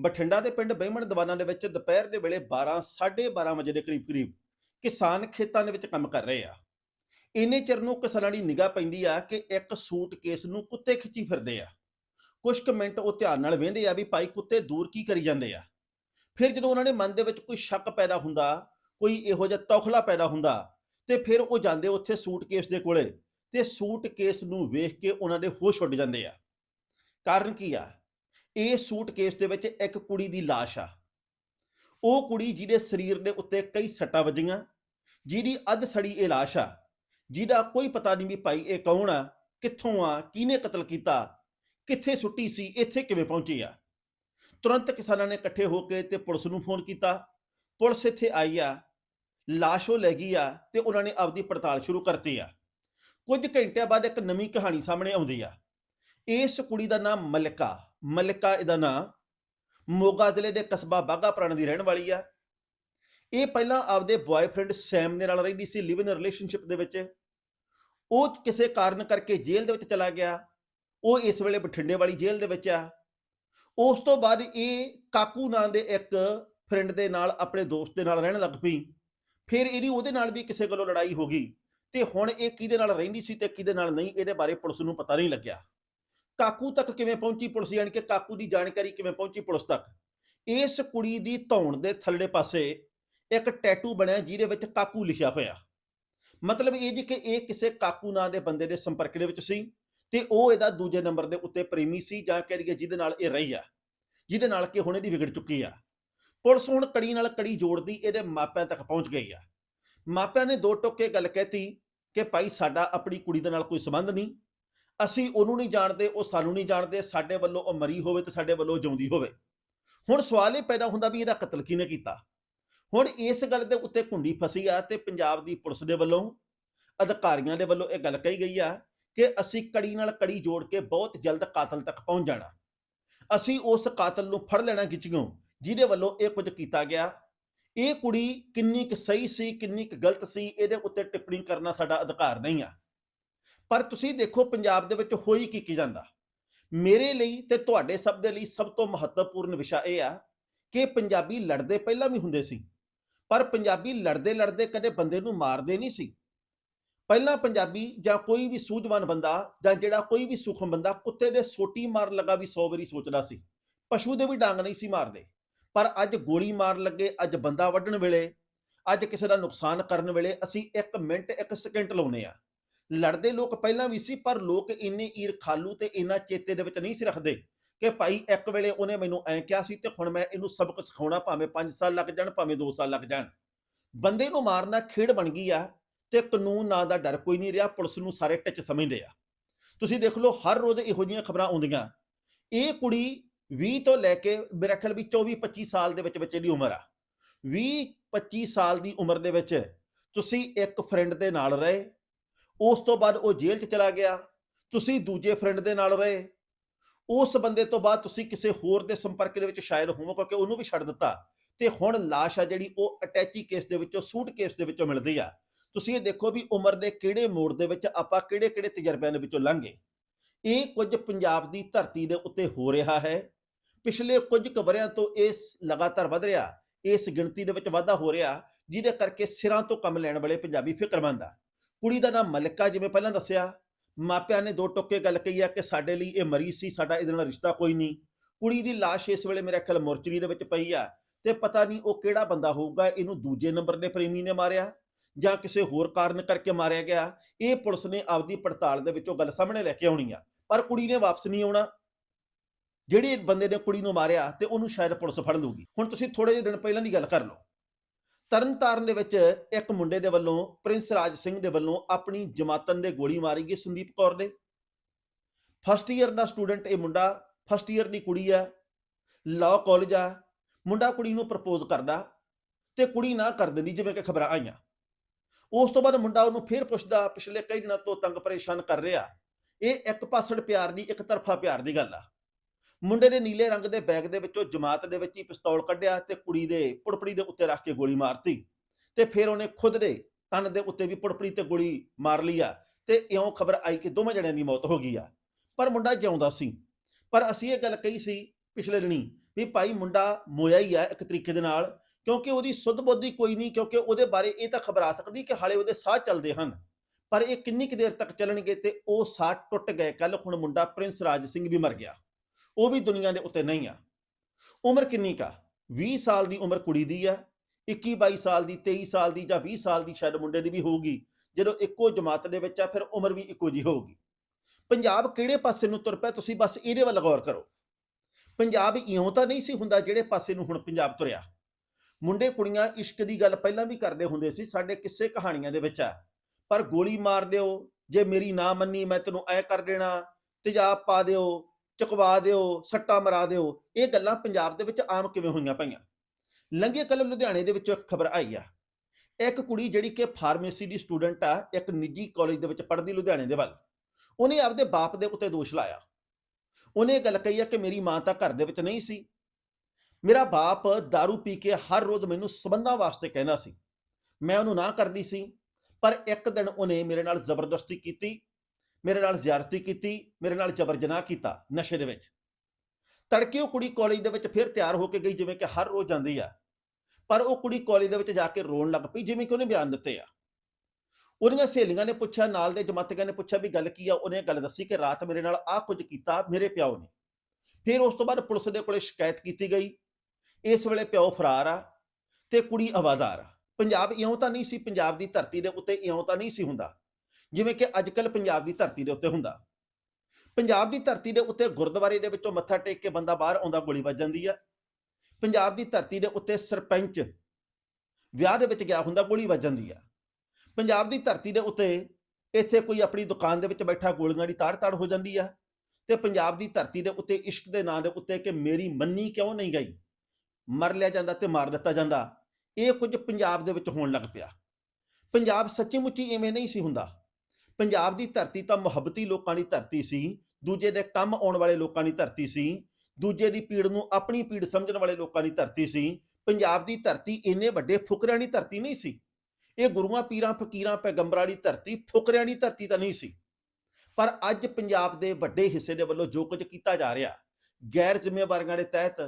ਬਠਿੰਡਾ ਦੇ ਪਿੰਡ ਬਹਿਮਣ ਦੀਵਾਨਾ ਦੇ ਵਿੱਚ ਦੁਪਹਿਰ ਦੇ ਵੇਲੇ 12 12:30 ਵਜੇ ਦੇ ਕਰੀਬ ਕਰੀਬ ਕਿਸਾਨ ਖੇਤਾਂ ਦੇ ਵਿੱਚ ਕੰਮ ਕਰ ਰਹੇ ਆ। ਇੰਨੇ ਚਿਰ ਨੂੰ ਕਿਸਾਨਾਂ ਦੀ ਨਿਗਾਹ ਪੈਂਦੀ ਆ ਕਿ ਇੱਕ ਸੂਟਕੇਸ ਨੂੰ ਕੁੱਤੇ ਖਿੱਚੀ ਫਿਰਦੇ ਆ। ਕੁਝ ਕੁ ਮਿੰਟ ਉਹ ਧਿਆਨ ਨਾਲ ਵੇਂਦੇ ਆ ਵੀ ਭਾਈ ਕੁੱਤੇ ਦੂਰ ਕੀ ਕਰੀ ਜਾਂਦੇ ਆ। ਫਿਰ ਜਦੋਂ ਉਹਨਾਂ ਦੇ ਮਨ ਦੇ ਵਿੱਚ ਕੋਈ ਸ਼ੱਕ ਪੈਦਾ ਹੁੰਦਾ, ਕੋਈ ਇਹੋ ਜਿਹਾ ਤੌਖਲਾ ਪੈਦਾ ਹੁੰਦਾ, ਤੇ ਫਿਰ ਉਹ ਜਾਂਦੇ ਉੱਥੇ ਸੂਟਕੇਸ ਦੇ ਕੋਲੇ ਤੇ ਸੂਟਕੇਸ ਨੂੰ ਵੇਖ ਕੇ ਉਹਨਾਂ ਦੇ ਹੋਸ਼ ਉੱਡ ਜਾਂਦੇ ਆ। ਕਾਰਨ ਕੀ ਆ? ਇਹ ਸੂਟਕੇਸ ਦੇ ਵਿੱਚ ਇੱਕ ਕੁੜੀ ਦੀ ਲਾਸ਼ ਆ। ਉਹ ਕੁੜੀ ਜਿਹਦੇ ਸਰੀਰ ਦੇ ਉੱਤੇ ਕਈ ਸੱਟਾਂ ਵੱਜੀਆਂ, ਜਿਹਦੀ ਅੱਧ ਸੜੀ ਇਹ ਲਾਸ਼ ਆ, ਜਿਹਦਾ ਕੋਈ ਪਤਾ ਨਹੀਂ ਵੀ ਭਾਈ ਇਹ ਕੌਣ ਆ, ਕਿੱਥੋਂ ਆ, ਕਿਹਨੇ ਕਤਲ ਕੀਤਾ, ਕਿੱਥੇ ਸੁੱਟੀ ਸੀ, ਇੱਥੇ ਕਿਵੇਂ ਪਹੁੰਚੀ ਆ। ਤੁਰੰਤ ਕਿਸਾਨਾਂ ਨੇ ਇਕੱਠੇ ਹੋ ਕੇ ਤੇ ਪੁਲਿਸ ਨੂੰ ਫੋਨ ਕੀਤਾ। ਪੁਲਿਸ ਇੱਥੇ ਆਈ ਆ, ਲਾਸ਼ ਉਹ ਲੈ ਗਈ ਆ ਤੇ ਉਹਨਾਂ ਨੇ ਆਪਦੀ ਪੜਤਾਲ ਸ਼ੁਰੂ ਕਰਤੀ ਆ। ਕੁਝ ਘੰਟਿਆਂ ਬਾਅਦ ਇੱਕ ਨਵੀਂ ਕਹਾਣੀ ਸਾਹਮਣੇ ਆਉਂਦੀ ਆ। ਇਸ ਕੁੜੀ ਦਾ ਨਾਮ ਮਲਿਕਾ ਮਲਿਕਾ ਇਹਦਾ ਨਾਮ ਮੋਗਾ ਜ਼ਿਲ੍ਹੇ ਦੇ ਕਸਬਾ ਬਾਗਾ ਪੁਰਾਣਾ ਦੀ ਰਹਿਣ ਵਾਲੀ ਆ। ਇਹ ਪਹਿਲਾਂ ਆਪਦੇ ਬॉयਫ੍ਰੈਂਡ ਸੈਮ ਦੇ ਨਾਲ ਰਹਿੰਦੀ ਸੀ ਲਿਵ ਇਨ ਰਿਲੇਸ਼ਨਸ਼ਿਪ ਦੇ ਵਿੱਚ। ਉਹ ਕਿਸੇ ਕਾਰਨ ਕਰਕੇ ਜੇਲ੍ਹ ਦੇ ਵਿੱਚ ਚਲਾ ਗਿਆ। ਉਹ ਇਸ ਵੇਲੇ ਬਠਿੰਡੇ ਵਾਲੀ ਜੇਲ੍ਹ ਦੇ ਵਿੱਚ ਆ। ਉਸ ਤੋਂ ਬਾਅਦ ਇਹ ਕਾਕੂ ਨਾਂ ਦੇ ਇੱਕ ਫਰੈਂਡ ਦੇ ਨਾਲ, ਆਪਣੇ ਦੋਸਤ ਦੇ ਨਾਲ ਰਹਿਣ ਲੱਗ ਪਈ। ਫਿਰ ਇਹਦੀ ਉਹਦੇ ਨਾਲ ਵੀ ਕਿਸੇ ਗੱਲੋਂ ਲੜਾਈ ਹੋ ਗਈ। ਤੇ ਹੁਣ ਇਹ ਕਿਹਦੇ ਨਾਲ ਰਹਿੰਦੀ ਸੀ ਤੇ ਕਿਹਦੇ ਨਾਲ ਨਹੀਂ, ਇਹਦੇ ਬਾਰੇ ਪੁਲਿਸ ਨੂੰ ਪਤਾ ਨਹੀਂ ਲੱਗਿਆ। ਕਾਕੂ ਤੱਕ ਕਿਵੇਂ ਪਹੁੰਚੀ ਪੁਲਿਸ, ਯਾਨੀ ਕਿ ਕਾਕੂ ਦੀ ਜਾਣਕਾਰੀ ਕਿਵੇਂ ਪਹੁੰਚੀ ਪੁਲਿਸ ਤੱਕ? ਇਸ ਕੁੜੀ ਦੀ ਧੌਣ ਦੇ ਥੱਲੇ ਪਾਸੇ ਇੱਕ ਟੈਟੂ ਬਣਿਆ ਜਿਹਦੇ ਵਿੱਚ ਕਾਕੂ ਲਿਖਿਆ ਹੋਇਆ। ਮਤਲਬ ਇਹ ਜੀ ਕਿ ਇਹ ਕਿਸੇ ਕਾਕੂ ਨਾਂ ਦੇ ਬੰਦੇ ਦੇ ਸੰਪਰਕ ਦੇ ਵਿੱਚ ਸੀ ਤੇ ਉਹ ਇਹਦਾ ਦੂਜੇ ਨੰਬਰ ਦੇ ਉੱਤੇ ਪ੍ਰੇਮੀ ਸੀ ਜਾਂ ਕਹਿ ਲਈਏ ਜਿਹਦੇ ਨਾਲ ਇਹ ਰਹੀ ਆ, ਜਿਹਦੇ ਨਾਲ ਕਿ ਹੁਣ ਇਹਦੀ ਵਿਗੜ ਚੁੱਕੀ ਆ। ਪੁਲਿਸ ਹੁਣ ਕੜੀ ਨਾਲ ਕੜੀ ਜੋੜਦੀ ਇਹਦੇ ਮਾਪਿਆਂ ਤੱਕ ਪਹੁੰਚ ਗਈ ਆ। ਮਾਪਿਆਂ ਨੇ ਦੋ ਟੋਕੇ ਗੱਲ ਕਹਿਤੀ ਕਿ ਭਾਈ ਸਾਡਾ ਆਪਣੀ ਕੁੜੀ ਦੇ ਨਾਲ ਕੋਈ ਸੰਬੰਧ ਨਹੀਂ। ਅਸੀਂ ਉਹਨੂੰ ਨਹੀਂ ਜਾਣਦੇ, ਉਹ ਸਾਨੂੰ ਨਹੀਂ ਜਾਣਦੇ, ਸਾਡੇ ਵੱਲੋਂ ਉਹ ਮਰੀ ਹੋਵੇ ਤੇ ਸਾਡੇ ਵੱਲੋਂ ਜਿਉਂਦੀ ਹੋਵੇ। ਹੁਣ ਸਵਾਲ ਇਹ ਪੈਦਾ ਹੁੰਦਾ ਵੀ ਇਹਦਾ ਕਤਲ ਕਿਹਨੇ ਕੀਤਾ? ਹੁਣ ਇਸ ਗੱਲ ਦੇ ਉੱਤੇ ਕੁੰਡੀ ਫਸੀ ਆ ਤੇ ਪੰਜਾਬ ਦੀ ਪੁਲਿਸ ਦੇ ਵੱਲੋਂ, ਅਧਿਕਾਰੀਆਂ ਦੇ ਵੱਲੋਂ ਇਹ ਗੱਲ ਕਹੀ ਗਈ ਆ ਕਿ ਅਸੀਂ ਕੜੀ ਨਾਲ ਕੜੀ ਜੋੜ ਕੇ ਬਹੁਤ ਜਲਦ ਕਾਤਲ ਤੱਕ ਪਹੁੰਚ ਜਾਣਾ। ਅਸੀਂ ਉਸ ਕਾਤਲ ਨੂੰ ਫੜ ਲੈਣਾ ਖਿੱਚਿਓ ਜਿਹਦੇ ਵੱਲੋਂ ਇਹ ਕੁਝ ਕੀਤਾ ਗਿਆ। ਇਹ ਕੁੜੀ ਕਿੰਨੀ ਕੁ ਸਹੀ ਸੀ, ਕਿੰਨੀ ਕੁ ਗਲਤ ਸੀ, ਇਹਦੇ ਉੱਤੇ ਟਿੱਪਣੀ ਕਰਨਾ ਸਾਡਾ ਅਧਿਕਾਰ ਨਹੀਂ ਆ। ਪਰ ਤੁਸੀਂ ਦੇਖੋ ਪੰਜਾਬ ਦੇ ਵਿੱਚ ਹੋਈ ਕੀ ਕੀ ਜਾਂਦਾ। ਮੇਰੇ ਲਈ ਤੇ ਤੁਹਾਡੇ ਸਭ ਦੇ ਲਈ ਸਭ ਤੋਂ ਮਹੱਤਵਪੂਰਨ ਵਿਸ਼ਾ ਇਹ ਆ ਕਿ ਪੰਜਾਬੀ ਲੜਦੇ ਪਹਿਲਾਂ ਵੀ ਹੁੰਦੇ ਸੀ, ਪਰ ਪੰਜਾਬੀ ਲੜਦੇ ਲੜਦੇ ਕਦੇ ਬੰਦੇ ਨੂੰ ਮਾਰਦੇ ਨਹੀਂ ਸੀ। ਪਹਿਲਾਂ ਪੰਜਾਬੀ ਜਾਂ ਕੋਈ ਵੀ ਸੂਝਵਾਨ ਬੰਦਾ ਜਾਂ ਜਿਹੜਾ ਕੋਈ ਵੀ ਸੁਖਮ ਬੰਦਾ ਕੁੱਤੇ ਦੇ ਸੋਟੀ ਮਾਰਨ ਲੱਗਾ ਵੀ 100 ਵਾਰੀ ਸੋਚਦਾ ਸੀ। ਪਸ਼ੂ ਦੇ ਵੀ ਡੰਗ ਨਹੀਂ ਸੀ ਮਾਰਦੇ, ਪਰ ਅੱਜ ਗੋਲੀ ਮਾਰਨ ਲੱਗੇ, ਅੱਜ ਬੰਦਾ ਵੱਢਣ ਵੇਲੇ, ਅੱਜ ਕਿਸੇ ਦਾ ਨੁਕਸਾਨ ਕਰਨ ਵੇਲੇ ਅਸੀਂ 1 ਮਿੰਟ 1 ਸਕਿੰਟ ਲਾਉਨੇ ਆ ਲੜਦੇ ਲੋਕ ਪਹਿਲਾਂ ਵੀ ਸੀ, ਪਰ ਲੋਕ ਇੰਨੇ ਈਰਖਾਲੂ ਤੇ ਇੰਨਾ ਚੇਤੇ ਦੇ ਵਿੱਚ ਨਹੀਂ ਸੀ ਰੱਖਦੇ ਕਿ ਭਾਈ ਇੱਕ ਵੇਲੇ ਉਹਨੇ ਮੈਨੂੰ ਐਂ ਕਿਹਾ ਸੀ ਤੇ ਹੁਣ ਮੈਂ ਇਹਨੂੰ ਸਬਕ ਸਿਖਾਉਣਾ ਭਾਵੇਂ 5 ਸਾਲ ਲੱਗ ਜਾਣ, ਭਾਵੇਂ 2 ਸਾਲ ਲੱਗ ਜਾਣ। ਬੰਦੇ ਨੂੰ ਮਾਰਨਾ ਖੇਡ ਬਣ ਗਈ ਆ ਤੇ ਕਾਨੂੰਨ ਨਾਂ ਦਾ ਡਰ ਕੋਈ ਨਹੀਂ ਰਿਹਾ, ਪੁਲਿਸ ਨੂੰ ਸਾਰੇ ਟਿੱਚ ਸਮਝਦੇ ਆ। ਤੁਸੀਂ ਦੇਖ ਲਓ, ਹਰ ਰੋਜ਼ ਇਹੋ ਜਿਹੀਆਂ ਖਬਰਾਂ ਆਉਂਦੀਆਂ। ਇਹ ਕੁੜੀ 20 ਤੋਂ ਲੈ ਕੇ ਮੇਰੇ ਖਿਆਲ ਵੀ 24 25 ਸਾਲ ਦੇ ਵਿੱਚ ਵਿੱਚ ਦੀ ਉਮਰ ਆ। 20 25 ਸਾਲ ਦੀ ਉਮਰ ਦੇ ਵਿੱਚ ਤੁਸੀਂ ਇੱਕ ਫਰੈਂਡ ਦੇ ਨਾਲ ਰਹੇ ਉਸ ਤੋਂ ਬਾਅਦ ਉਹ ਜੇਲ੍ਹ 'ਚ ਚਲਾ ਗਿਆ। ਤੁਸੀਂ ਦੂਜੇ ਫਰੈਂਡ ਦੇ ਨਾਲ ਰਹੇ। ਉਸ ਬੰਦੇ ਤੋਂ ਬਾਅਦ ਤੁਸੀਂ ਕਿਸੇ ਹੋਰ ਦੇ ਸੰਪਰਕ ਦੇ ਵਿੱਚ ਸ਼ਾਇਦ ਹੋਵੋ ਕਿਉਂਕਿ ਉਹਨੂੰ ਵੀ ਛੱਡ ਦਿੱਤਾ। ਤੇ ਹੁਣ ਲਾਸ਼ ਆ ਜਿਹੜੀ ਉਹ ਅਟੈਚੀ ਕੇਸ ਦੇ ਵਿੱਚੋਂ ਸੂਟ ਕੇਸ ਦੇ ਵਿੱਚੋਂ ਮਿਲਦੀ ਆ। ਤੁਸੀਂ ਇਹ ਦੇਖੋ ਵੀ ਉਮਰ ਦੇ ਕਿਹੜੇ ਮੋੜ ਦੇ ਵਿੱਚ ਆਪਾਂ ਕਿਹੜੇ ਕਿਹੜੇ ਤਜਰਬਿਆਂ ਦੇ ਵਿੱਚੋਂ ਲੰਘੇ ਇਹ ਕੁਝ ਪੰਜਾਬ ਦੀ ਧਰਤੀ ਦੇ ਉੱਤੇ ਹੋ ਰਿਹਾ ਹੈ। ਪਿਛਲੇ ਕੁਝ ਕੁ ਵਰ੍ਹਿਆਂ ਤੋਂ ਇਸ ਲਗਾਤਾਰ ਵਧ ਰਿਹਾ। ਇਸ ਗਿਣਤੀ ਦੇ ਵਿੱਚ ਵਾਧਾ ਹੋ ਰਿਹਾ, ਜਿਹਦੇ ਕਰਕੇ ਸਿਰਾਂ ਤੋਂ ਕੰਮ ਲੈਣ ਵਾਲੇ ਪੰਜਾਬੀ ਫਿਕਰਮੰਦ ਆ। ਕੁੜੀ ਦਾ ਨਾਮ ਮਲਿਕਾ ਜਿਵੇਂ ਪਹਿਲਾਂ ਦੱਸਿਆ, ਮਾਪਿਆਂ ਨੇ ਦੋ ਟੋਕੇ ਗੱਲ ਕਹੀ ਆ ਕਿ ਸਾਡੇ ਲਈ ਇਹ ਮਰੀਜ਼ ਸੀ, ਸਾਡਾ ਇਹਦੇ ਨਾਲ ਰਿਸ਼ਤਾ ਕੋਈ ਨਹੀਂ। ਕੁੜੀ ਦੀ ਲਾਸ਼ ਇਸ ਵੇਲੇ ਮੇਰੇ ਖਿਆਲ ਮੋਰਚਰੀ ਦੇ ਵਿੱਚ ਪਈ ਆ ਤੇ ਪਤਾ ਨਹੀਂ ਉਹ ਕਿਹੜਾ ਬੰਦਾ ਹੋਊਗਾ, ਇਹਨੂੰ ਦੂਜੇ ਨੰਬਰ ਦੇ ਪ੍ਰੇਮੀ ਨੇ ਮਾਰਿਆ ਜਾਂ ਕਿਸੇ ਹੋਰ ਕਾਰਨ ਕਰਕੇ ਮਾਰਿਆ ਗਿਆ, ਇਹ ਪੁਲਿਸ ਨੇ ਆਪਦੀ ਪੜਤਾਲ ਦੇ ਵਿੱਚੋਂ ਗੱਲ ਸਾਹਮਣੇ ਲੈ ਕੇ ਆਉਣੀ ਆ, ਪਰ ਕੁੜੀ ਨੇ ਵਾਪਸ ਨਹੀਂ ਆਉਣਾ। ਜਿਹੜੇ ਬੰਦੇ ਨੇ ਕੁੜੀ ਨੂੰ ਮਾਰਿਆ ਤੇ ਉਹਨੂੰ ਸ਼ਾਇਦ ਪੁਲਿਸ ਫੜ ਲੂਗੀ ਹੁਣ ਤੁਸੀਂ ਥੋੜੇ ਜਿਹੇ ਦਿਨ ਪਹਿਲਾਂ ਦੀ ਗੱਲ ਕਰ ਲਓ। ਤਰਨਤਾਰਨ ਦੇ ਵਿੱਚ ਇੱਕ ਮੁੰਡੇ ਦੇ ਵੱਲੋਂ, ਪ੍ਰਿੰਸ ਰਾਜ ਸਿੰਘ ਦੇ ਵੱਲੋਂ ਆਪਣੀ ਜਮਾਤਨ ਦੇ ਗੋਲੀ ਮਾਰੀ ਗਈ ਸੰਦੀਪ ਕੌਰ ਦੇ। ਫਸਟ ਈਅਰ ਦਾ ਸਟੂਡੈਂਟ ਇਹ ਮੁੰਡਾ ਫਸਟ ਈਅਰ ਦੀ ਕੁੜੀ ਆ ਲਾਅ ਕਾਲਜ ਆ, ਮੁੰਡਾ ਕੁੜੀ ਨੂੰ ਪ੍ਰਪੋਜ਼ ਕਰਦਾ ਤੇ ਕੁੜੀ ਨਾ ਕਰ ਦਿੰਦੀ, ਜਿਵੇਂ ਕਿ ਖਬਰਾਂ ਆਈਆਂ। ਉਸ ਤੋਂ ਬਾਅਦ ਮੁੰਡਾ ਉਹਨੂੰ ਫੇਰ ਪੁੱਛਦਾ, ਪਿਛਲੇ ਕਈ ਦਿਨਾਂ ਤੋਂ ਤੰਗ ਪਰੇਸ਼ਾਨ ਕਰ ਰਿਹਾ। ਇਹ ਇੱਕ ਪਾਸੜ ਪਿਆਰ ਦੀ, ਇੱਕ ਤਰਫਾ ਪਿਆਰ ਦੀ ਗੱਲ ਆ। ਮੁੰਡੇ ਨੇ ਨੀਲੇ ਰੰਗ ਦੇ ਬੈਗ ਦੇ ਵਿੱਚੋਂ ਜਮਾਤ ਦੇ ਵਿੱਚ ਹੀ ਪਿਸਤੌਲ ਕੱਢਿਆ ਤੇ ਕੁੜੀ ਦੇ ਪੁੜਪੜੀ ਦੇ ਉੱਤੇ ਰੱਖ ਕੇ ਗੋਲੀ ਮਾਰਤੀ ਤੇ ਫਿਰ ਉਹਨੇ ਖੁਦ ਦੇ ਕੰਨ ਦੇ ਉੱਤੇ ਵੀ ਪੁੜਪੜੀ ਤੇ ਗੋਲੀ ਮਾਰ ਲਈ ਆ ਤੇ ਇਉਂ ਖਬਰ ਆਈ ਕਿ ਦੋਵੇਂ ਜਣਿਆਂ ਦੀ ਮੌਤ ਹੋ ਗਈ ਆ। ਪਰ ਮੁੰਡਾ ਜਿਉਂਦਾ ਸੀ। ਪਰ ਅਸੀਂ ਇਹ ਗੱਲ ਕਹੀ ਸੀ ਪਿਛਲੇ ਦਿਨੀ ਵੀ ਭਾਈ ਮੁੰਡਾ ਮੋਇਆ ਹੀ ਆ ਇੱਕ ਤਰੀਕੇ ਦੇ ਨਾਲ ਕਿਉਂਕਿ ਉਹਦੀ ਸੁੱਧ ਬੁੱਧੀ ਕੋਈ ਨਹੀਂ ਕਿਉਂਕਿ ਉਹਦੇ ਬਾਰੇ ਇਹ ਤਾਂ ਖਬਰ ਆ ਸਕਦੀ ਕਿ ਹਾਲੇ ਉਹਦੇ ਸਾਹ ਚੱਲਦੇ ਹਨ। ਪਰ ਇਹ ਕਿੰਨੀ ਕੁ ਦੇਰ ਤੱਕ ਚੱਲਣਗੇ ਤੇ ਉਹ ਸਾਹ ਟੁੱਟ ਗਏ। ਕੱਲ ਹੁਣ ਮੁੰਡਾ ਪ੍ਰਿੰਸ ਰਾਜ ਸਿੰਘ ਵੀ ਮਰ ਗਿਆ। ਉਹ ਵੀ ਦੁਨੀਆ ਦੇ ਉੱਤੇ ਨਹੀਂ ਆ। ਉਮਰ ਕਿੰਨੀ ਕਾ 20 ਸਾਲ ਦੀ ਉਮਰ ਕੁੜੀ ਦੀ ਆ 21 22 ਸਾਲ ਦੀ 23 ਸਾਲ ਦੀ ਜਾਂ 20 ਸਾਲ ਦੀ ਸ਼ਾਇਦ ਮੁੰਡੇ ਦੀ ਵੀ ਹੋਊਗੀ। ਜਦੋਂ ਇੱਕੋ ਜਮਾਤ ਦੇ ਵਿੱਚ ਆ, ਫਿਰ ਉਮਰ ਵੀ ਇੱਕੋ ਜੀ ਹੋਊਗੀ। ਪੰਜਾਬ ਕਿਹੜੇ ਪਾਸੇ ਨੂੰ ਤੁਰ ਪਿਆ? ਤੁਸੀਂ ਬਸ ਇਹਦੇ ਵੱਲ ਗੌਰ ਕਰੋ। ਪੰਜਾਬ ਇਉਂ ਤਾਂ ਨਹੀਂ ਸੀ ਹੁੰਦਾ ਜਿਹੜੇ ਪਾਸੇ ਨੂੰ ਹੁਣ ਪੰਜਾਬ ਤੁਰਿਆ। ਮੁੰਡੇ ਕੁੜੀਆਂ ਇਸ਼ਕ ਦੀ ਗੱਲ ਪਹਿਲਾਂ ਵੀ ਕਰਦੇ ਹੁੰਦੇ ਸੀ, ਸਾਡੇ ਕਿੱਸੇ ਕਹਾਣੀਆਂ ਦੇ ਵਿੱਚ ਆ। ਪਰ ਗੋਲੀ ਮਾਰ ਦਿਓ, ਜੇ ਮੇਰੀ ਨਾ ਮੰਨੀ ਮੈਂ ਤੈਨੂੰ ਐ ਕਰ ਦੇਣਾ, ਤੇਜ਼ਾਬ ਪਾ ਦਿਓ ਚੁਕਵਾ ਦਿਓ, ਸੱਟਾ ਮਰਾ ਦਿਓ। ਇਹ ਗੱਲਾਂ ਪੰਜਾਬ ਦੇ ਵਿੱਚ ਆਮ ਕਿਵੇਂ ਹੋਈਆਂ ਪਈਆਂ? ਲੰਘੇ ਕੱਲ ਲੁਧਿਆਣੇ ਦੇ ਵਿੱਚੋਂ ਇੱਕ ਖਬਰ ਆਈ ਆ। ਇੱਕ ਕੁੜੀ ਜਿਹੜੀ ਕਿ ਫਾਰਮੇਸੀ ਦੀ ਸਟੂਡੈਂਟ ਆ, ਇੱਕ ਨਿੱਜੀ ਕਾਲਜ ਦੇ ਵਿੱਚ ਪੜ੍ਹਦੀ ਲੁਧਿਆਣੇ ਦੇ ਵੱਲ। ਉਹਨੇ ਆਪਦੇ ਬਾਪ ਦੇ ਉੱਤੇ ਦੋਸ਼ ਲਾਇਆ। ਉਹਨੇ ਇਹ ਗੱਲ ਕਹੀ ਆ ਕਿ ਮੇਰੀ ਮਾਂ ਤਾਂ ਘਰ ਦੇ ਵਿੱਚ ਨਹੀਂ ਸੀ। ਮੇਰਾ ਬਾਪ दारू ਪੀ ਕੇ ਹਰ ਰੋਜ਼ ਮੈਨੂੰ ਸਬੰਧਾਂ ਵਾਸਤੇ ਕਹਿਣਾ ਸੀ। ਮੈਂ ਉਹਨੂੰ ਨਾ ਕਰਦੀ ਸੀ, ਪਰ ਇੱਕ ਦਿਨ ਉਹਨੇ ਮੇਰੇ ਨਾਲ ਜ਼ਬਰਦਸਤੀ ਕੀਤੀ। ਮੇਰੇ ਨਾਲ ਜ਼ਿਆਰਤੀ ਕੀਤੀ, ਮੇਰੇ ਨਾਲ ਜਬਰ ਜਨਾਹ ਕੀਤਾ ਨਸ਼ੇ ਦੇ ਵਿੱਚ। ਤੜਕੇ ਉਹ ਕੁੜੀ ਕਾਲਜ ਦੇ ਵਿੱਚ ਫਿਰ ਤਿਆਰ ਹੋ ਕੇ ਗਈ, ਜਿਵੇਂ ਕਿ ਹਰ ਰੋਜ਼ ਜਾਂਦੀ ਆ। ਪਰ ਉਹ ਕੁੜੀ ਕਾਲਜ ਦੇ ਵਿੱਚ ਜਾ ਕੇ ਰੋਣ ਲੱਗ ਪਈ, ਜਿਵੇਂ ਕਿ ਉਹਨੇ ਬਿਆਨ ਦਿੱਤੇ ਆ। ਉਹਦੀਆਂ ਸਹੇਲੀਆਂ ਨੇ ਪੁੱਛਿਆ, ਨਾਲ ਦੇ ਜਮਾਤੀਆਂ ਨੇ ਪੁੱਛਿਆ ਵੀ ਗੱਲ ਕੀ ਆ, ਉਹਨੇ ਗੱਲ ਦੱਸੀ ਕਿ ਰਾਤ ਮੇਰੇ ਨਾਲ ਆਹ ਕੁਝ ਕੀਤਾ, ਮੇਰੇ ਪਿਓ ਨੇ। ਫਿਰ ਉਸ ਤੋਂ ਬਾਅਦ ਪੁਲਿਸ ਦੇ ਕੋਲੇ ਸ਼ਿਕਾਇਤ ਕੀਤੀ ਗਈ। ਇਸ ਵੇਲੇ ਪਿਓ ਫਰਾਰ ਆ ਤੇ ਕੁੜੀ ਆਵਾਜ਼ਾਰ ਆ ਪੰਜਾਬ ਇਉਂ ਤਾਂ ਨਹੀਂ ਸੀ, ਪੰਜਾਬ ਦੀ ਧਰਤੀ ਦੇ ਉੱਤੇ ਇਉਂ ਤਾਂ ਨਹੀਂ ਸੀ ਹੁੰਦਾ। ਜਿਵੇਂ ਕਿ ਅੱਜ ਕੱਲ ਪੰਜਾਬ ਦੀ ਧਰਤੀ ਦੇ ਉੱਤੇ ਹੁੰਦਾ। ਪੰਜਾਬ ਦੀ ਧਰਤੀ ਦੇ ਉੱਤੇ ਗੁਰਦੁਆਰੇ ਦੇ ਵਿੱਚੋਂ ਮੱਥਾ ਟੇਕ ਕੇ ਬੰਦਾ ਬਾਹਰ ਆਉਂਦਾ, ਗੋਲੀ ਵੱਜ ਜਾਂਦੀ ਆ। ਪੰਜਾਬ ਦੀ ਧਰਤੀ ਦੇ ਉੱਤੇ ਸਰਪੰਚ ਵਿਆਹ ਦੇ ਵਿੱਚ ਗਿਆ ਹੁੰਦਾ, ਗੋਲੀ ਵੱਜ ਜਾਂਦੀ ਆ। ਪੰਜਾਬ ਦੀ ਧਰਤੀ ਦੇ ਉੱਤੇ ਇੱਥੇ ਕੋਈ ਆਪਣੀ ਦੁਕਾਨ ਦੇ ਵਿੱਚ ਬੈਠਾ, ਗੋਲੀਆਂ ਦੀ ਤਾੜ-ਤਾੜ ਹੋ ਜਾਂਦੀ ਆ। ਤੇ ਪੰਜਾਬ ਦੀ ਧਰਤੀ ਦੇ ਉੱਤੇ ਇਸ਼ਕ ਦੇ ਨਾਂ ਦੇ ਉੱਤੇ ਕਿ ਮੇਰੀ ਮੰਨੀ ਕਿਉਂ ਨਹੀਂ ਗਈ? ਮਰ ਲਿਆ ਜਾਂਦਾ ਤੇ ਮਾਰ ਦਿੱਤਾ ਜਾਂਦਾ। ਇਹ ਕੁਝ ਪੰਜਾਬ ਦੇ ਵਿੱਚ ਹੋਣ ਲੱਗ ਪਿਆ। ਪੰਜਾਬ ਸੱਚੀ ਮੁੱਚੀ ਐਵੇਂ ਨਹੀਂ ਸੀ ਹੁੰਦਾ। ਪੰਜਾਬ ਦੀ ਧਰਤੀ ਤਾਂ ਮੁਹੱਬਤੀ ਲੋਕਾਂ ਦੀ ਧਰਤੀ ਸੀ, ਦੂਜੇ ਦੇ ਕੰਮ ਆਉਣ ਵਾਲੇ ਲੋਕਾਂ ਦੀ ਧਰਤੀ ਸੀ, ਦੂਜੇ ਦੀ ਪੀੜ ਨੂੰ ਆਪਣੀ ਪੀੜ ਸਮਝਣ ਵਾਲੇ ਲੋਕਾਂ ਦੀ ਧਰਤੀ ਸੀ, ਪੰਜਾਬ ਦੀ ਧਰਤੀ ਇੰਨੇ ਵੱਡੇ ਫੁਕਰਿਆਂ ਦੀ ਧਰਤੀ ਨਹੀਂ ਸੀ। ਇਹ ਗੁਰੂਆਂ, ਪੀਰਾਂ, ਫਕੀਰਾਂ, ਪੈਗੰਬਰਾਂ ਦੀ ਧਰਤੀ ਫੁਕਰਿਆਂ ਦੀ ਧਰਤੀ ਤਾਂ ਨਹੀਂ ਸੀ। ਪਰ ਅੱਜ ਪੰਜਾਬ ਦੇ ਵੱਡੇ ਹਿੱਸੇ ਦੇ ਵੱਲੋਂ ਜੋ ਕੁਝ ਕੀਤਾ ਜਾ ਰਿਹਾ, ਗੈਰ ਜ਼ਿੰਮੇਵਾਰੀਆਂ ਦੇ ਤਹਿਤ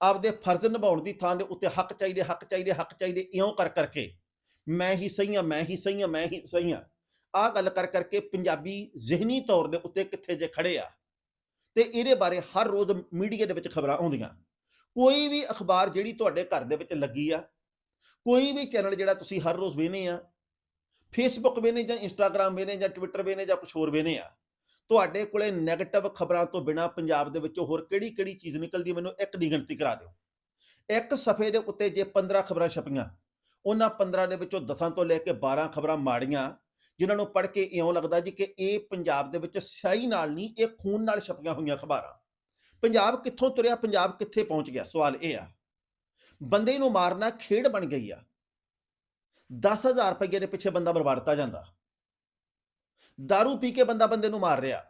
ਆਪਦੇ ਫਰਜ਼ ਨਿਭਾਉਣ ਦੀ ਥਾਂ ਦੇ ਉੱਤੇ ਹੱਕ ਚਾਹੀਦੇ ਹੱਕ ਚਾਹੀਦੇ ਹੱਕ ਚਾਹੀਦੇ ਇਉਂ ਕਰ ਕਰਕੇ, ਮੈਂ ਹੀ ਸਹੀ ਹਾਂ, ਮੈਂ ਹੀ ਸਹੀ ਹਾਂ, ਮੈਂ ਹੀ ਸਹੀ ਹਾਂ। ਆਹ ਗੱਲ ਕਰ ਕਰਕੇ ਪੰਜਾਬੀ ਜ਼ਿਹਨੀ ਤੌਰ ਦੇ ਉੱਤੇ ਕਿੱਥੇ ਜੇ ਖੜੇ ਆ, ਤੇ ਇਹਦੇ ਬਾਰੇ ਹਰ ਰੋਜ਼ ਮੀਡੀਆ ਦੇ ਵਿੱਚ ਖਬਰਾਂ ਆਉਂਦੀਆਂ। ਕੋਈ ਵੀ ਅਖਬਾਰ ਜਿਹੜੀ ਤੁਹਾਡੇ ਘਰ ਦੇ ਵਿੱਚ ਲੱਗੀ ਆ, ਕੋਈ ਵੀ ਚੈਨਲ ਜਿਹੜਾ ਤੁਸੀਂ ਹਰ ਰੋਜ਼ ਵੇਖਦੇ ਆ ਫੇਸਬੁੱਕ ਵੇਨੇ ਜਾਂ ਇੰਸਟਾਗ੍ਰam ਵੇਨੇ ਜਾਂ ਟਵਿੱਟਰ ਵੇਨੇ ਜਾਂ ਕੁਝ ਹੋਰ ਵੇਨੇ ਆ, ਤੁਹਾਡੇ ਕੋਲੇ 네ਗੇਟਿਵ ਖਬਰਾਂ ਤੋਂ ਬਿਨਾ ਪੰਜਾਬ ਦੇ ਵਿੱਚੋਂ ਹੋਰ ਕਿਹੜੀ ਕਿਹੜੀ ਚੀਜ਼ ਨਿਕਲਦੀ ਮੈਨੂੰ ਇੱਕ ਦੀ ਗਿਣਤੀ ਕਰਾ ਦਿਓ। ਇੱਕ ਸਫੇ ਦੇ ਉੱਤੇ ਜੇ 15 ਖਬਰਾਂ ਛਪੀਆਂ, ਉਹਨਾਂ 15 ਦੇ ਵਿੱਚੋਂ 10 ਤੋਂ ਲੈ ਕੇ 12 ਖਬਰਾਂ ਮਾੜੀਆਂ ਜਿਨ੍ਹਾਂ ਨੂੰ ਪੜ੍ਹ ਕੇ ਇਉਂ ਲੱਗਦਾ ਜੀ ਕਿ ਇਹ ਪੰਜਾਬ ਦੇ ਵਿੱਚ ਸਿਆਹੀ ਨਾਲ ਨਹੀਂ, ਇਹ ਖੂਨ ਨਾਲ ਛਪੀਆਂ ਹੋਈਆਂ ਖਬਰਾਂ। ਪੰਜਾਬ ਕਿੱਥੋਂ ਤੁਰਿਆ, ਪੰਜਾਬ ਕਿੱਥੇ ਪਹੁੰਚ ਗਿਆ? ਸਵਾਲ ਇਹ ਆ। ਬੰਦੇ ਨੂੰ ਮਾਰਨਾ ਖੇਡ ਬਣ ਗਈ ਆ। 10000 ਰੁਪਏ ਦੇ ਪਿੱਛੇ ਬੰਦਾ ਬਰਬਾਦਤਾ ਜਾਂਦਾ। दारू ਪੀ ਕੇ ਬੰਦਾ ਬੰਦੇ ਨੂੰ ਮਾਰ ਰਿਹਾ।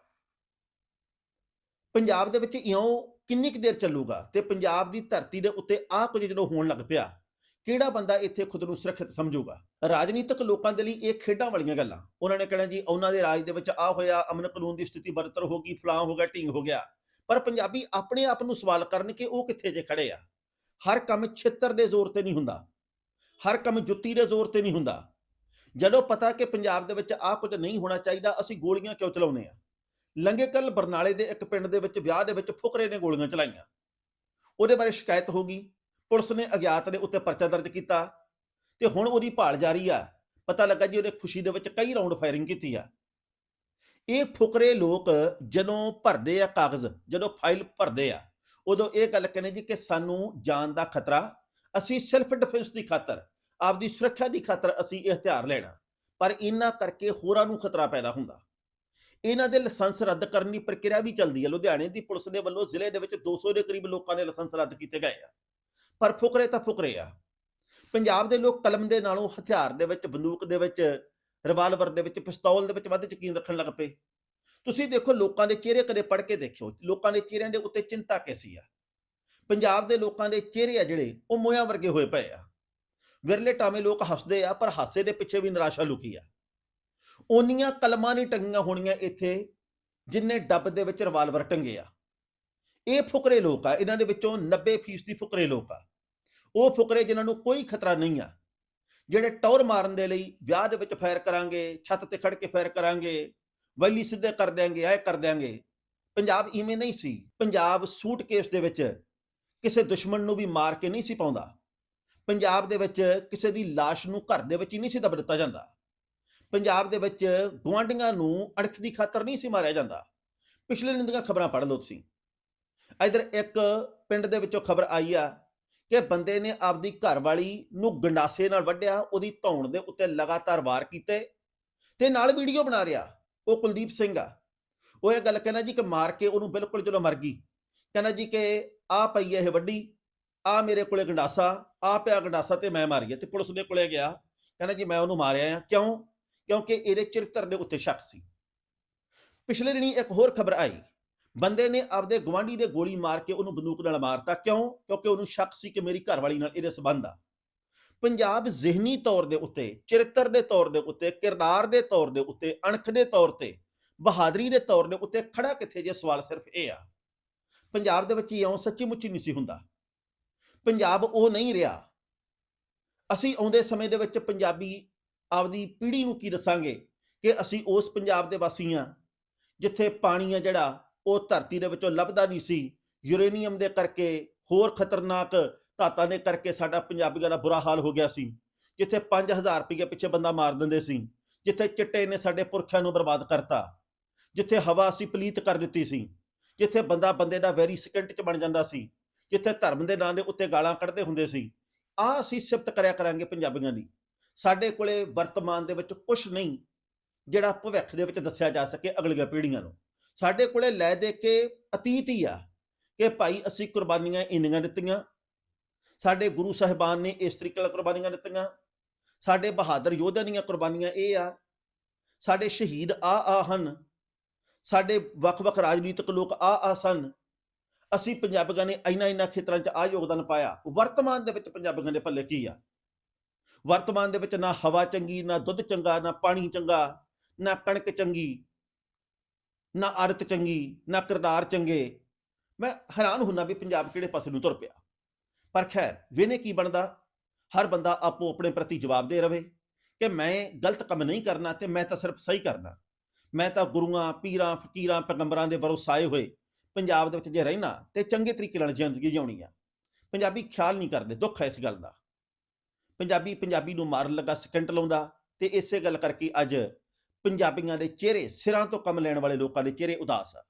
ਪੰਜਾਬ ਦੇ ਵਿੱਚ ਇਉਂ ਕਿੰਨੀ ਕੁ ਦੇਰ ਚੱਲੂਗਾ? ਤੇ ਪੰਜਾਬ ਦੀ ਧਰਤੀ ਦੇ ਉੱਤੇ ਆਹ ਕੁਝ ਜਦੋਂ ਹੋਣ ਲੱਗ ਪਿਆ ਕਿਹੜਾ ਬੰਦਾ ਇੱਥੇ ਖੁਦ ਨੂੰ ਸੁਰੱਖਿਅਤ ਸਮਝੂਗਾ? ਰਾਜਨੀਤਿਕ ਲੋਕਾਂ ਦੇ ਲਈ ਇਹ ਖੇਡਾਂ ਵਾਲੀਆਂ ਗੱਲਾਂ। ਉਹਨਾਂ ਨੇ ਕਹਿਣਾ ਜੀ, ਉਹਨਾਂ ਦੇ ਰਾਜ ਦੇ ਵਿੱਚ ਆ ਹੋਇਆ, ਅਮਨ ਕਾਨੂੰਨ ਦੀ ਸਥਿਤੀ ਬਰਤਰ ਹੋ ਗਈ ਫਲਾਂ ਹੋ ਗਿਆ, ਢੀਂਗ ਹੋ ਗਿਆ। ਪਰ ਪੰਜਾਬੀ ਆਪਣੇ ਆਪ ਨੂੰ ਸਵਾਲ ਕਰਨ ਕਿ ਉਹ ਕਿੱਥੇ ਜੇ ਖੜੇ ਆ? ਹਰ ਕੰਮ ਛਿੱਤਰ ਦੇ ਜ਼ੋਰ ਤੇ ਨਹੀਂ ਹੁੰਦਾ। ਹਰ ਕੰਮ ਜੁੱਤੀ ਦੇ ਜ਼ੋਰ ਤੇ ਨਹੀਂ ਹੁੰਦਾ। ਜਦੋਂ ਪਤਾ ਕਿ ਪੰਜਾਬ ਦੇ ਵਿੱਚ ਆਹ ਕੁਝ ਨਹੀਂ ਹੋਣਾ ਚਾਹੀਦਾ, ਅਸੀਂ ਗੋਲੀਆਂ ਕਿਉਂ ਚਲਾਉਨੇ ਆ? ਲੰਗੇ ਕੱਲ ਬਰਨਾਲੇ ਦੇ ਇੱਕ ਪਿੰਡ ਦੇ ਵਿੱਚ ਵਿਆਹ ਦੇ ਵਿੱਚ ਫੁਕਰੇ ਨੇ ਗੋਲੀਆਂ ਚਲਾਈਆਂ। ਉਹਦੇ ਬਾਰੇ ਸ਼ਿਕਾਇਤ ਹੋ ਗਈ। ਪੁਲਿਸ ਨੇ ਅਗਿਆਤ ਦੇ ਉੱਤੇ ਪਰਚਾ ਦਰਜ ਕੀਤਾ ਤੇ ਹੁਣ ਉਹਦੀ ਭਾਲ ਜਾਰੀ ਆ। ਪਤਾ ਲੱਗਾ ਜੀ ਉਹਨੇ ਖੁਸ਼ੀ ਦੇ ਵਿੱਚ ਕਈ ਰਾਉਂਡ ਫਾਇਰਿੰਗ ਕੀਤੀ ਆ। ਇਹ ਫੁਕਰੇ ਲੋਕ ਜਦੋਂ ਭਰਦੇ ਆ ਕਾਗਜ਼, ਜਦੋਂ ਫਾਈਲ ਭਰਦੇ ਆ, ਉਦੋਂ ਇਹ ਗੱਲ ਕਹਿੰਦੇ ਜੀ ਕਿ ਸਾਨੂੰ ਜਾਨ ਦਾ ਖਤਰਾ, ਅਸੀਂ ਸੈਲਫ ਡਿਫੈਂਸ ਦੀ ਖਾਤਰ, ਆਪਦੀ ਸੁਰੱਖਿਆ ਦੀ ਖਾਤਰ ਅਸੀਂ ਇਹ ਹਥਿਆਰ ਲੈਣਾ, ਪਰ ਇਹਨਾਂ ਕਰਕੇ ਹੋਰਾਂ ਨੂੰ ਖਤਰਾ ਪੈਦਾ ਹੁੰਦਾ। ਇਹਨਾਂ ਦੇ ਲਾਇਸੈਂਸ ਰੱਦ ਕਰਨ ਦੀ ਪ੍ਰਕਿਰਿਆ ਵੀ ਚੱਲਦੀ ਹੈ ਲੁਧਿਆਣੇ ਦੀ ਪੁਲਿਸ ਦੇ ਵੱਲੋਂ ਜ਼ਿਲ੍ਹੇ ਦੇ ਵਿੱਚ 200 ਦੇ ਕਰੀਬ ਲੋਕਾਂ ਦੇ ਲਾਇਸੈਂਸ ਰੱਦ ਕੀਤੇ ਗਏ ਆ। ਪਰ ਫੁਕਰੇ ਤਾਂ ਫੁਕਰੇ ਆ। ਪੰਜਾਬ ਦੇ ਲੋਕ ਕਲਮ ਦੇ ਨਾਲੋਂ ਹਥਿਆਰ ਦੇ ਵਿੱਚ, ਬੰਦੂਕ ਦੇ ਵਿੱਚ ਰਿਵਾਲਵਰ ਦੇ ਵਿੱਚ, ਪਿਸਤੌਲ ਦੇ ਵਿੱਚ ਵੱਧ ਯਕੀਨ ਰੱਖਣ ਲੱਗ ਪਏ। ਤੁਸੀਂ ਦੇਖੋ ਲੋਕਾਂ ਦੇ ਚਿਹਰੇ ਕਦੇ ਪੜ੍ਹ ਕੇ ਦੇਖਿਓ, ਲੋਕਾਂ ਦੇ ਚਿਹਰਿਆਂ ਦੇ ਉੱਤੇ ਚਿੰਤਾ ਕੈਸੀ ਆ। ਪੰਜਾਬ ਦੇ ਲੋਕਾਂ ਦੇ ਚਿਹਰੇ ਆ ਜਿਹੜੇ, ਉਹ ਮੋਇਆਂ ਵਰਗੇ ਹੋਏ ਪਏ ਆ। ਵਿਰਲੇ ਟਾਵੇਂ ਲੋਕ ਹੱਸਦੇ ਆ, ਪਰ ਹਾਸੇ ਦੇ ਪਿੱਛੇ ਵੀ ਨਿਰਾਸ਼ਾ ਲੁਕੀ ਆ। ਓਨੀਆਂ ਕਲਮਾਂ ਨਹੀਂ ਟੰਗੀਆਂ ਹੋਣੀਆਂ ਇੱਥੇ, ਜਿੰਨੇ ਡੱਬ ਦੇ ਵਿੱਚ ਰਿਵਾਲਵਰ ਟੰਗੇ ਆ। ਇਹ ਫੁਕਰੇ ਲੋਕ ਆ, ਇਹਨਾਂ ਦੇ ਵਿੱਚੋਂ 90% ਫੁਕਰੇ ਲੋਕ ਆ। ਉਹ ਫੁਕਰੇ ਜਿਨ੍ਹਾਂ ਨੂੰ ਕੋਈ ਖਤਰਾ ਨਹੀਂ ਆ, ਜਿਹੜੇ ਟੌਰ ਮਾਰਨ ਦੇ ਲਈ ਵਿਆਹ ਦੇ ਵਿੱਚ ਫਾਇਰ ਕਰਾਂਗੇ, ਛੱਤ ਤੇ ਖੜ ਕੇ ਫਾਇਰ ਕਰਾਂਗੇ, ਵੈਲੀ ਸਿੱਧੇ ਕਰ ਦਿਆਂਗੇ, ਐ ਕਰ ਦਿਆਂਗੇ, ਪੰਜਾਬ ਇਵੇਂ ਨਹੀਂ ਸੀ। ਪੰਜਾਬ ਸੂਟਕੇਸ ਦੇ ਵਿੱਚ ਕਿਸੇ ਦੁਸ਼ਮਣ ਨੂੰ ਵੀ ਮਾਰ ਕੇ ਨਹੀਂ ਸੀ ਪਾਉਂਦਾ। ਪੰਜਾਬ ਦੇ ਵਿੱਚ ਕਿਸੇ ਦੀ লাশ ਨੂੰ ਘਰ ਦੇ ਵਿੱਚ ਹੀ ਨਹੀਂ ਸੀ ਦਬ ਦਿੱਤਾ ਜਾਂਦਾ। ਪੰਜਾਬ ਦੇ ਵਿੱਚ ਗੁਆਂਢੀਆਂ ਨੂੰ ਅਣਖ ਦੀ ਖਾਤਰ ਨਹੀਂ ਸੀ ਮਾਰਿਆ ਜਾਂਦਾ। ਪਿਛਲੇ ਦਿਨ ਦੀਆਂ ਖਬਰਾਂ ਪੜ੍ਹ ਲਓ ਤੁਸੀਂ। ਇਧਰ ਇੱਕ ਪਿੰਡ ਦੇ ਵਿੱਚੋਂ ਖਬਰ ਆਈ ਆ ਕਿ ਬੰਦੇ ਨੇ ਆਪਦੀ ਘਰਵਾਲੀ ਨੂੰ ਗੰਡਾਸੇ ਨਾਲ ਵੱਢਿਆ, ਉਹਦੀ ਧੌਣ ਦੇ ਉੱਤੇ ਲਗਾਤਾਰ ਵਾਰ ਕੀਤੇ ਤੇ ਨਾਲ ਵੀਡੀਓ ਬਣਾ ਰਿਹਾ, ਉਹ ਕੁਲਦੀਪ ਸਿੰਘ ਆ। ਉਹ ਇਹ ਗੱਲ ਕਹਿੰਦਾ ਜੀ ਕਿ ਮਾਰ ਕੇ ਉਹਨੂੰ ਬਿਲਕੁਲ ਜਦੋਂ ਮਰ ਗਈ, ਕਹਿੰਦਾ ਜੀ ਕਿ ਆ ਪਈ ਹੈ ਇਹ ਵੱਡੀ ਆ ਮੇਰੇ ਕੋਲੇ ਗੰਡਾਸਾ ਆ ਪਿਆ ਗੰਡਾਸਾ ਤੇ ਮੈਂ ਮਾਰੀ ਹੈ ਤੇ ਪੁਲਿਸ ਦੇ ਕੋਲੇ ਗਿਆ, ਕਹਿੰਦਾ ਜੀ ਮੈਂ ਉਹਨੂੰ ਮਾਰਿਆ ਆ। ਕਿਉਂ? ਕਿਉਂਕਿ ਇਹਦੇ ਚਰਿੱਤਰ ਦੇ ਉੱਤੇ ਸ਼ੱਕ ਸੀ। ਪਿਛਲੇ ਦਿਨੀ ਇੱਕ ਹੋਰ ਖਬਰ ਆਈ ਬੰਦੇ ਨੇ ਆਪਦੇ ਗਵਾਂਢੀ ਦੇ ਗੋਲੀ ਮਾਰ ਕੇ ਉਹਨੂੰ ਬੰਦੂਕ ਨਾਲ ਮਾਰਤਾ। ਕਿਉਂ? ਕਿਉਂਕਿ ਉਹਨੂੰ ਸ਼ੱਕ ਸੀ ਕਿ ਮੇਰੀ ਘਰਵਾਲੀ ਨਾਲ ਇਹਦੇ ਸਬੰਧ ਆ। ਪੰਜਾਬ ਜ਼ਿਹਨੀ ਤੌਰ ਦੇ ਉੱਤੇ, ਚਰਿੱਤਰ ਦੇ ਤੌਰ ਦੇ ਉੱਤੇ, ਕਿਰਦਾਰ ਦੇ ਤੌਰ ਦੇ ਉੱਤੇ, ਅਣਖ ਦੇ ਤੌਰ ਤੇ, ਬਹਾਦਰੀ ਦੇ ਤੌਰ ਦੇ ਉੱਤੇ ਖੜਾ ਕਿੱਥੇ ਜੇ ਸਵਾਲ ਸਿਰਫ ਇਹ ਆ। ਪੰਜਾਬ ਦੇ ਵਿੱਚ ਇਉਂ ਸੱਚੀ ਮੁੱਚੀ ਨਹੀਂ ਸੀ ਹੁੰਦਾ। ਪੰਜਾਬ ਉਹ ਨਹੀਂ ਰਿਹਾ। ਅਸੀਂ ਆਉਂਦੇ ਸਮੇਂ ਦੇ ਵਿੱਚ ਪੰਜਾਬੀ ਆਪਦੀ ਪੀੜ੍ਹੀ ਨੂੰ ਕੀ ਦੱਸਾਂਗੇ ਕਿ ਅਸੀਂ ਉਸ ਪੰਜਾਬ ਦੇ ਵਾਸੀ ਹਾਂ, ਜਿੱਥੇ ਪਾਣੀ ਆ ਜਿਹੜਾ ਉਹ ਧਰਤੀ ਦੇ ਵਿੱਚੋਂ ਲੱਭਦਾ ਨਹੀਂ ਸੀ। ਯੂਰੇਨੀਅਮ ਦੇ ਕਰਕੇ ਹੋਰ ਖਤਰਨਾਕ ਧਾਤਾਂ ਦੇ ਕਰਕੇ ਸਾਡਾ ਪੰਜਾਬੀਆਂ ਦਾ ਬੁਰਾ ਹਾਲ ਹੋ ਗਿਆ ਸੀ। ਜਿੱਥੇ 5000 ਰੁਪਏ ਪਿੱਛੇ ਬੰਦਾ ਮਾਰ ਦਿੰਦੇ ਸੀ। ਜਿੱਥੇ ਚਿੱਟੇ ਨੇ ਸਾਡੇ ਪੁਰਖਿਆਂ ਨੂੰ ਬਰਬਾਦ ਕਰਤਾ। ਜਿੱਥੇ ਹਵਾ ਅਸੀਂ ਪਲੀਤ ਕਰ ਦਿੱਤੀ ਸੀ। ਜਿੱਥੇ ਬੰਦਾ ਬੰਦੇ ਦਾ ਵੈਰੀ ਸਕਿੰਟ ਚ ਬਣ ਜਾਂਦਾ ਸੀ। ਜਿੱਥੇ ਧਰਮ ਦੇ ਨਾਂ ਦੇ ਉੱਤੇ ਗਾਲਾਂ ਕੱਢਦੇ ਹੁੰਦੇ ਸੀ। ਆ ਅਸੀਂ ਸਿਫਤ ਕਰਿਆ ਕਰਾਂਗੇ ਪੰਜਾਬੀਆਂ ਦੀ। ਸਾਡੇ ਕੋਲੇ ਵਰਤਮਾਨ ਦੇ ਵਿੱਚ ਕੁਝ ਨਹੀਂ, ਜਿਹੜਾ ਭਵਿੱਖ ਦੇ ਵਿੱਚ ਦੱਸਿਆ ਜਾ ਸਕੇ ਅਗਲੀਆਂ ਪੀੜ੍ਹੀਆਂ ਨੂੰ। ਸਾਡੇ ਕੋਲੇ ਲੈ ਦੇ ਕੇ ਅਤੀਤ ਹੀ ਆ ਕਿ ਭਾਈ ਅਸੀਂ ਕੁਰਬਾਨੀਆਂ ਇੰਨੀਆਂ ਦਿੱਤੀਆਂ। ਸਾਡੇ ਗੁਰੂ ਸਾਹਿਬਾਨ ਨੇ ਇਸ ਤਰੀਕੇ ਨਾਲ ਕੁਰਬਾਨੀਆਂ ਦਿੱਤੀਆਂ। ਸਾਡੇ ਬਹਾਦਰ ਯੋਧਿਆਂ ਦੀਆਂ ਕੁਰਬਾਨੀਆਂ ਇਹ ਆ। ਸਾਡੇ ਸ਼ਹੀਦ ਆ ਆ ਹਨ। ਸਾਡੇ ਵੱਖ-ਵੱਖ ਰਾਜਨੀਤਿਕ ਲੋਕ ਆ ਆ ਸਨ। ਅਸੀਂ ਪੰਜਾਬੀਆਂ ਨੇ ਇੰਨਾ ਇੰਨਾ ਖੇਤਰਾਂ 'ਚ ਆ ਯੋਗਦਾਨ ਪਾਇਆ। ਵਰਤਮਾਨ ਦੇ ਵਿੱਚ ਪੰਜਾਬੀਆਂ ਦੇ ਪੱਲੇ ਕੀ ਆ? ਵਰਤਮਾਨ ਦੇ ਵਿੱਚ ਨਾ ਹਵਾ ਚੰਗੀ, ਨਾ ਦੁੱਧ ਚੰਗਾ, ਨਾ ਪਾਣੀ ਚੰਗਾ, ਨਾ ਕਣਕ ਚੰਗੀ। ਨਾ ਆਦਤ ਚੰਗੀ, ਨਾ ਕਿਰਦਾਰ ਚੰਗੇ। ਮੈਂ ਹੈਰਾਨ ਹੁੰਨਾ ਵੀ ਪੰਜਾਬ ਕਿਹੜੇ ਪਾਸੇ ਨੂੰ ਤੁਰ ਪਿਆ। ਪਰ ਖੈਰ ਵੇਨੇ ਕੀ ਬਣਦਾ? ਹਰ ਬੰਦਾ ਆਪੋ ਆਪਣੇ ਪ੍ਰਤੀ ਜਵਾਬ ਦੇ ਰਵੇ ਕਿ ਮੈਂ ਗਲਤ ਕੰਮ ਨਹੀਂ ਕਰਨਾ ਤੇ ਮੈਂ ਤਾਂ ਸਿਰਫ ਸਹੀ ਕਰਨਾ। ਮੈਂ ਤਾਂ ਗੁਰੂਆਂ, ਪੀਰਾਂ, ਫਕੀਰਾਂ, ਪੈਗੰਬਰਾਂ ਦੇ ਵਰਸਾਏ ਹੋਏ ਪੰਜਾਬ ਦੇ ਵਿੱਚ ਜੇ ਰਹਿਣਾ ਤੇ ਚੰਗੇ ਤਰੀਕੇ ਨਾਲ ਜ਼ਿੰਦਗੀ ਜਿਉਣੀ ਆ। ਪੰਜਾਬੀ ਖਿਆਲ ਨਹੀਂ ਕਰਦੇ, ਦੁੱਖ ਹੈ ਇਸ ਗੱਲ ਦਾ। ਪੰਜਾਬੀ ਪੰਜਾਬੀ ਨੂੰ ਮਾਰਨ ਲੱਗਾ ਸਕਿੰਟ ਲਾਉਂਦਾ ਤੇ ਇਸੇ ਗੱਲ ਕਰਕੇ ਅੱਜ ਪੰਜਾਬੀਆਂ ਦੇ ਚਿਹਰੇ ਸਿਰਾਂ ਤੋਂ ਕੰਮ ਲੈਣ ਵਾਲੇ ਲੋਕਾਂ ਦੇ ਚਿਹਰੇ ਉਦਾਸ ਆ।